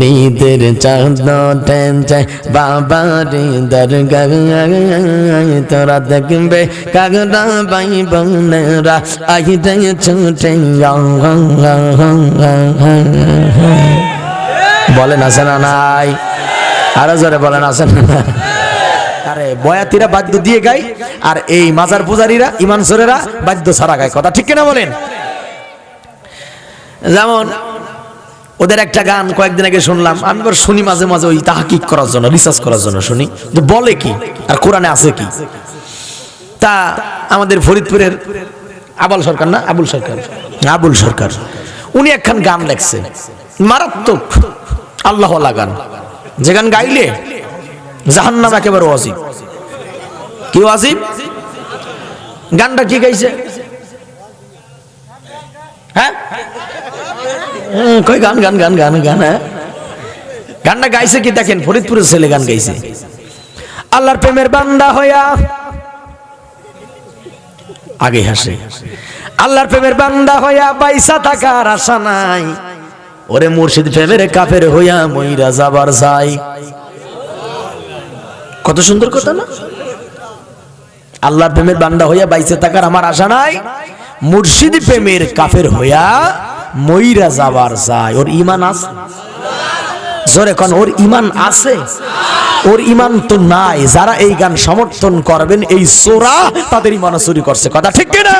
নিদের চাঁদ টেনছে বাবার দরগায় তোরা দেখবে কাগরা বাই বোনেরা আহিতে ছুটে। বলেন আছে না নাই? আরও জোরে বলেন আছে না? আরে, বয়াতিরা বাদ্য দিয়ে গায়, আর এই মাজার পূজারীরা ইমান সরেরা বাদ্য সারা গায়। কথা ঠিক কিনা বলেন? যেমন ওদের একটা গান কয়েকদিন আগে শুনলাম। আমি এবার শুনি মাঝে মাঝে ওই তাহাকিক করার জন্য, রিসার্চ করার জন্য শুনি। যে বলে কি আর কোরআনে আছে কি? তা আমাদের ফরিদপুরের আবাল সরকার না? আবুল সরকার। আবুল সরকার। উনি একখান গান লেখছে। মারাত্মক আল্লাহ গান। যে গান গাইলে জাহান্নাম একেবারে ওয়াজিব। কি ওয়াজিব? গানটা কি গাইছে? হ্যাঁ? কই গান গান গান গান গান হ্যাঁ? গানটা গাইছে কি দেখেন, ফরিদপুরের ছেলে গান গাইছে। আল্লাহর প্রেমের বান্দা হইয়া আগে হাসে। আল্লাহর প্রেমের বান্দা হইয়া বাইসা থাকার আশা নাই। ওরে মুর্শিদ প্রেমের কাফের হইয়া মইরা যাবার যাই কত সুন্দর কথা না? আল্লাহর প্রেমের বান্দা হইয়া বাইসে থাকার আমার আশা নাই। মুর্শিদ প্রেমের কাফের হইয়া মইরা যাবার যায়। ওর ইমান আছে জোরে কন, ওর ইমান আছে? ওর ইমান তো নাই। যারা এই গান সমর্থন করবেন, এই সোরা তাদের ইমান চুরি করছে। কথা ঠিক কিনা?